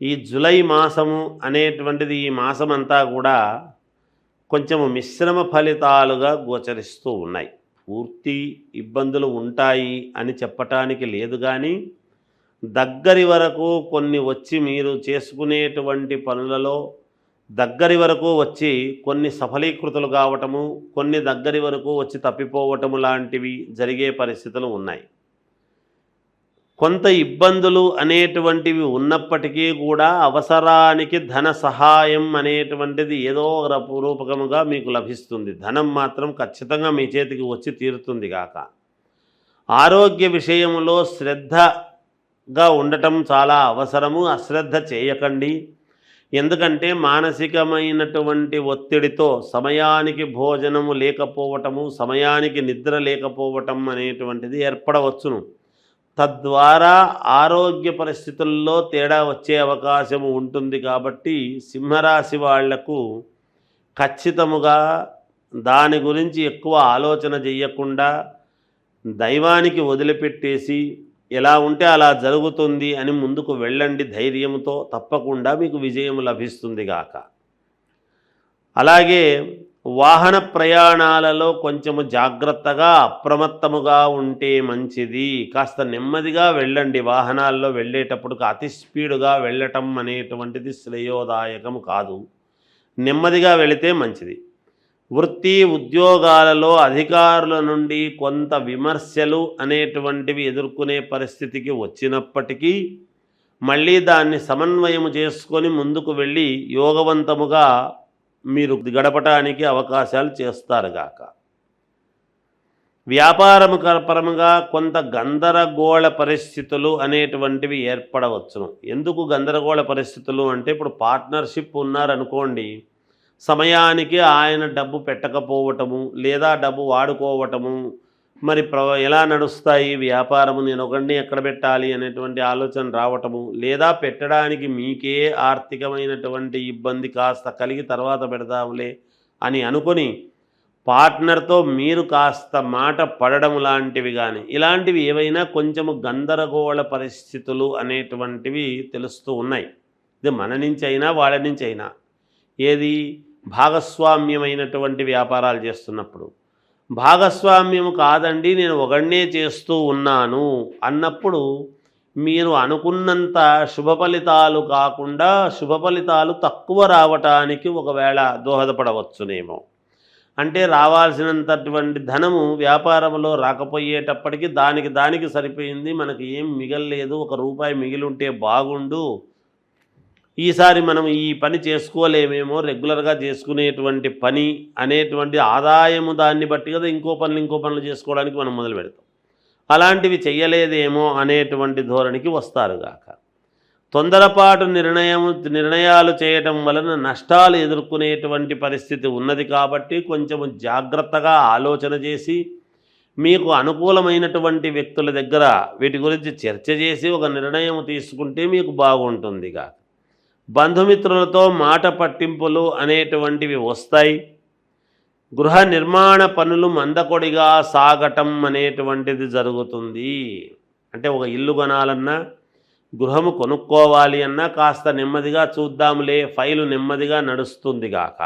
ఈ జులై మాసము అనేటువంటిది ఈ మాసం అంతా కూడా కొంచెం మిశ్రమ ఫలితాలుగా గోచరిస్తూ ఉన్నాయి. పూర్తి ఇబ్బందులు ఉంటాయి అని చెప్పటానికి లేదు కానీ దగ్గరి వరకు కొన్ని వచ్చి మీరు చేసుకునేటువంటి పనులలో దగ్గరి వరకు వచ్చి కొన్ని సఫలీకృతులు కావటము కొన్ని దగ్గరి వరకు వచ్చి తప్పిపోవటము లాంటివి జరిగే పరిస్థితులు ఉన్నాయి. కొంత ఇబ్బందులు అనేటువంటివి ఉన్నప్పటికీ కూడా అవసరానికి ధన సహాయం అనేటువంటిది ఏదో ఒక రూపకముగా మీకు లభిస్తుంది. ధనం మాత్రం ఖచ్చితంగా మీ చేతికి వచ్చి తీరుతుంది కాక ఆరోగ్య విషయంలో శ్రద్ధగా ఉండటం చాలా అవసరము. అశ్రద్ధ చేయకండి. ఎందుకంటే మానసికమైనటువంటి ఒత్తిడితో సమయానికి భోజనము లేకపోవటము సమయానికి నిద్ర లేకపోవటం అనేటువంటిది ఏర్పడవచ్చును. తద్వారా ఆరోగ్య పరిస్థితుల్లో తేడా వచ్చే అవకాశం ఉంటుంది కాబట్టి సింహరాశి వాళ్ళకు ఖచ్చితముగా దాని గురించి ఎక్కువ ఆలోచన చెయ్యకుండా దైవానికి వదిలిపెట్టేసి ఎలా ఉంటే అలా జరుగుతుంది అని ముందుకు వెళ్ళండి ధైర్యంతో తప్పకుండా మీకు విజయం లభిస్తుంది గాక. అలాగే వాహన ప్రయాణాలలో కొంచెము జాగ్రత్తగా అప్రమత్తముగా ఉంటే మంచిది. కాస్త నెమ్మదిగా వెళ్ళండి. వాహనాల్లో వెళ్ళేటప్పుడు అతి స్పీడుగా వెళ్ళటం అనేటువంటిది శ్రేయోదాయకం కాదు. నెమ్మదిగా వెళితే మంచిది. వృత్తి ఉద్యోగాలలో అధికారుల నుండి కొంత విమర్శలు అనేటువంటివి ఎదుర్కొనే పరిస్థితికి వచ్చినప్పటికీ మళ్ళీ దాన్ని సమన్వయము చేసుకొని ముందుకు వెళ్ళి యోగవంతముగా మీరు గడపటానికి అవకాశాలు చేస్తారుగాక. వ్యాపారము పరముగా కొంత గందరగోళ పరిస్థితులు అనేటువంటివి ఏర్పడవచ్చును. ఎందుకు గందరగోళ పరిస్థితులు అంటే ఇప్పుడు పార్ట్నర్షిప్ ఉన్నారనుకోండి సమయానికి ఆయన డబ్బు పెట్టకపోవటము లేదా డబ్బు వాడుకోవటము మరి ప్ర ఎలా నడుస్తాయి వ్యాపారము నేను ఒకడిని ఎక్కడ పెట్టాలి అనేటువంటి ఆలోచన రావటము లేదా పెట్టడానికి మీకే ఆర్థికమైనటువంటి ఇబ్బంది కాస్త కలిగి తర్వాత పెడదాంలే అని అనుకొని పార్ట్నర్తో మీరు కాస్త మాట పడడం లాంటివి కానీ ఇలాంటివి ఏవైనా కొంచెము గందరగోళ పరిస్థితులు అనేటువంటివి తెలుస్తూ ఉన్నాయి. ఇది మన నుంచి అయినా వాళ్ళ నుంచి అయినా. ఏది? భాగస్వామ్యమైనటువంటి వ్యాపారాలు చేస్తున్నప్పుడు. భాగస్వామ్యం కాదండి నేను ఒకడినే చేస్తూ ఉన్నాను అన్నప్పుడు మీరు అనుకున్నంత శుభ ఫలితాలు కాకుండా శుభ ఫలితాలు తక్కువ రావటానికి ఒకవేళ దోహదపడవచ్చునేమో. అంటే రావాల్సినంతటువంటి ధనము వ్యాపారంలో రాకపోయేటప్పటికి దానికి దానికి సరిపోయింది మనకి ఏం మిగలలేదు ఒక రూపాయి మిగిలి ఉంటే బాగుండు ఈసారి మనం ఈ పని చేసుకోలేమేమో రెగ్యులర్గా చేసుకునేటువంటి పని అనేటువంటి ఆదాయము దాన్ని బట్టి కదా ఇంకో పనులు ఇంకో పనులు చేసుకోవడానికి మనం మొదలు పెడతాం. అలాంటివి చెయ్యలేదేమో అనేటువంటి ధోరణికి వస్తారుగాక తొందరపాటు నిర్ణయం నిర్ణయాలు చేయటం వలన నష్టాలు ఎదుర్కొనేటువంటి పరిస్థితి ఉన్నది కాబట్టి కొంచెం జాగ్రత్తగా ఆలోచన చేసి మీకు అనుకూలమైనటువంటి వ్యక్తుల దగ్గర వీటి గురించి చర్చ చేసి ఒక నిర్ణయం తీసుకుంటే మీకు బాగుంటుందిగా బంధుమిత్రులతో మాట పట్టింపులు అనేటువంటివి వస్తాయి. గృహ నిర్మాణ పనులు మందకొడిగా సాగటం అనేటువంటిది జరుగుతుంది. అంటే ఒక ఇల్లు కొనాలన్నా గృహము కొనుక్కోవాలి అన్నా కాస్త నెమ్మదిగా చూద్దాములే ఫైలు నెమ్మదిగా నడుస్తుంది గాక.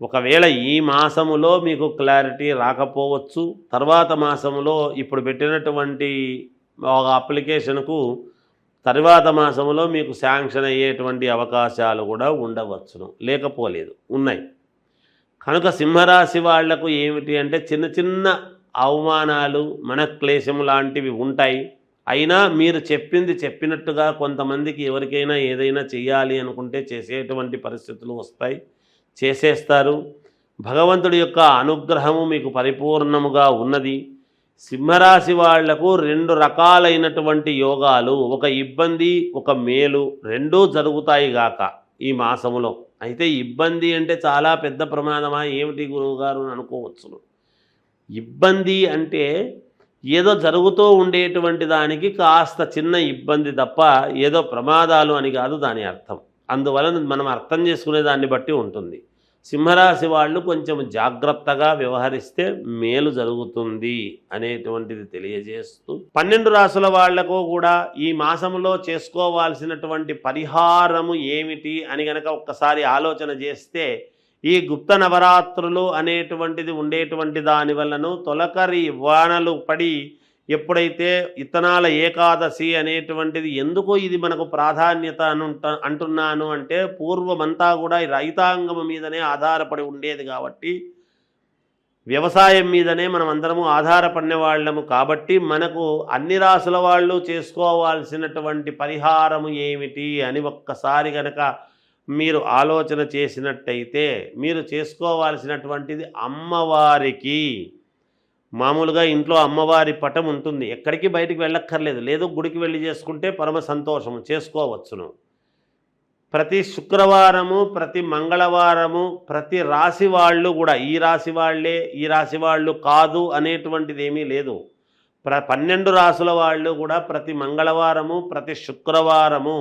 ఒకవేళ ఈ మాసములో మీకు క్లారిటీ రాకపోవచ్చు. తర్వాత మాసములో ఇప్పుడు పెట్టినటువంటి ఒక అప్లికేషన్కు తర్వాత మాసంలో మీకు శాంక్షన్ అయ్యేటువంటి అవకాశాలు కూడా ఉండవచ్చును. లేకపోలేదు. ఉన్నాయి. కనుక సింహరాశి వాళ్ళకు ఏమిటి అంటే చిన్న చిన్న అవమానాలు మనక్లేశం లాంటివి ఉంటాయి. అయినా మీరు చెప్పింది చెప్పినట్టుగా కొంతమందికి ఎవరికైనా ఏదైనా చెయ్యాలి అనుకుంటే చేసేటువంటి పరిస్థితులు వస్తాయి. చేసేస్తారు. భగవంతుడి యొక్క అనుగ్రహము మీకు పరిపూర్ణముగా ఉన్నది. సింహరాశి వాళ్ళకు రెండు రకాలైనటువంటి యోగాలు ఒక ఇబ్బంది ఒక మేలు రెండూ జరుగుతాయి గాక ఈ మాసములో. అయితే ఇబ్బంది అంటే చాలా పెద్ద ప్రమాదమా ఏమిటి గురువుగారు అని అనుకోవచ్చును. ఇబ్బంది అంటే ఏదో జరుగుతూ ఉండేటువంటి దానికి కాస్త చిన్న ఇబ్బంది తప్ప ఏదో ప్రమాదాలు అని కాదు దాని అర్థం. అందువలన మనం అర్థం చేసుకునే దాన్ని బట్టి ఉంటుంది. సింహరాశి వాళ్ళు కొంచెం జాగ్రత్తగా వ్యవహరిస్తే మేలు జరుగుతుంది అనేటువంటిది తెలియజేస్తూ పన్నెండు రాసుల వాళ్ళకు కూడా ఈ మాసంలో చేసుకోవాల్సినటువంటి పరిహారము ఏమిటి అని గనక ఒక్కసారి ఆలోచన చేస్తే ఈ గుప్త నవరాత్రులు అనేటువంటిది ఉండేటువంటి దాని వలన తొలకరి వానలు పడి ఎప్పుడైతే ఇత్తనాల ఏకాదశి అనేటువంటిది ఎందుకు ఇది మనకు ప్రాధాన్యత అనుంట అంటున్నాను అంటే పూర్వమంతా కూడా ఈ రైతాంగం మీదనే ఆధారపడి ఉండేది కాబట్టి వ్యవసాయం మీదనే మనం అందరము ఆధారపడిన వాళ్ళము కాబట్టి మనకు అన్ని రాసుల వాళ్ళు చేసుకోవాల్సినటువంటి పరిహారము ఏమిటి అని ఒక్కసారి గనక మీరు ఆలోచన చేసినట్టయితే మీరు చేసుకోవాల్సినటువంటిది అమ్మవారికి. మామూలుగా ఇంట్లో అమ్మవారి పటం ఉంటుంది. ఎక్కడికి బయటికి వెళ్ళక్కర్లేదు. లేదు గుడికి వెళ్ళి చేసుకుంటే పరమ సంతోషము. చేసుకోవచ్చును. ప్రతి శుక్రవారము ప్రతి మంగళవారము ప్రతి రాశి వాళ్ళు కూడా ఈ రాశి వాళ్ళే ఈ రాశి వాళ్ళు కాదు అనేటువంటిది ఏమీ లేదు. ప్ర పన్నెండు రాసుల వాళ్ళు కూడా ప్రతి మంగళవారము ప్రతి శుక్రవారము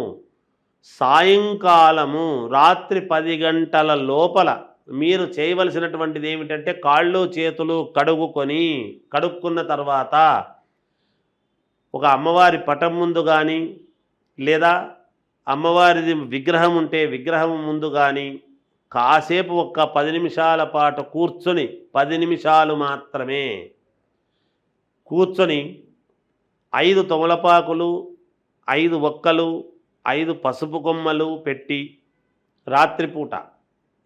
సాయంకాలము రాత్రి పది గంటల లోపల మీరు చేయవలసినటువంటిది ఏమిటంటే కాళ్ళు చేతులు కడుగుకొని కడుక్కున్న తర్వాత ఒక అమ్మవారి పటం ముందు కానీ లేదా అమ్మవారిది విగ్రహం ఉంటే విగ్రహం ముందు కానీ కాసేపు ఒక్క పది నిమిషాల పాటు కూర్చొని పది నిమిషాలు మాత్రమే కూర్చొని ఐదు తొమలపాకులు ఐదు ఒక్కలు ఐదు పసుపు కొమ్మలు పెట్టి రాత్రిపూట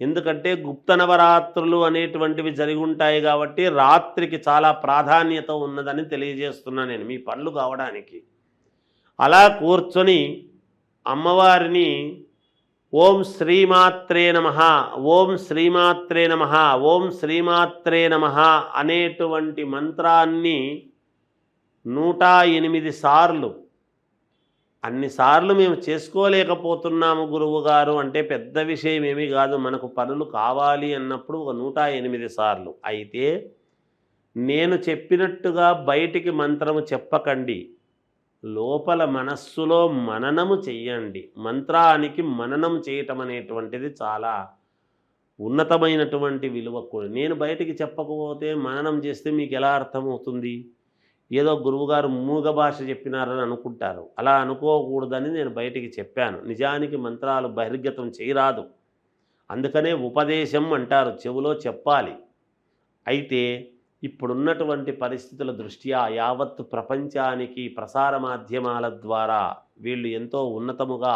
ఎందుకంటే గుప్త నవరాత్రులు అనేటువంటివి జరిగి ఉంటాయి కాబట్టి రాత్రికి చాలా ప్రాధాన్యత ఉన్నదని తెలియజేస్తున్నా నేను మీ పనులు కావడానికి. అలా కూర్చొని అమ్మవారిని ఓం శ్రీమాత్రే నమ ఓం శ్రీమాత్రే నమ ఓం శ్రీమాత్రే నమ అనేటువంటి మంత్రాన్ని నూట ఎనిమిది సార్లు అన్నిసార్లు మేము చేసుకోలేకపోతున్నాము గురువుగారు అంటే పెద్ద విషయం ఏమీ కాదు. మనకు పనులు కావాలి అన్నప్పుడు ఒక నూట ఎనిమిది సార్లు. అయితే నేను చెప్పినట్టుగా బయటికి మంత్రము చెప్పకండి. లోపల మనస్సులో మననము చెయ్యండి. మంత్రానికి మననం చేయటం అనేటువంటిది చాలా ఉన్నతమైనటువంటి విలువ కూడా. నేను బయటికి చెప్పకపోతే మననం చేస్తే మీకు ఎలా అర్థమవుతుంది? ఏదో గురువుగారు మూగ భాష చెప్పినారని అనుకుంటారు. అలా అనుకోకూడదని నేను బయటికి చెప్పాను. నిజానికి మంత్రాలు బహిర్గతం చేయరాదు. అందుకనే ఉపదేశం అంటారు. చెవులో చెప్పాలి. అయితే ఇప్పుడున్నటువంటి పరిస్థితుల దృష్ట్యా యావత్ ప్రపంచానికి ప్రసార మాధ్యమాల ద్వారా వీళ్ళు ఎంతో ఉన్నతముగా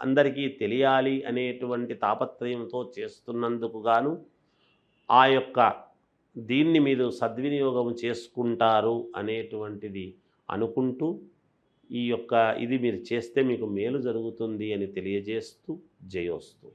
అందరికీ తెలియాలి అనేటువంటి తాపత్రయంతో చేస్తున్నందుకు గాను ఆ యొక్క దీన్ని మీరు సద్వినియోగం చేసుకుంటారు అనేటువంటిది అనుకుంటూ ఈ యొక్క ఇది మీరు చేస్తే మీకు మేలు జరుగుతుంది అని తెలియజేస్తూ జయోస్తు.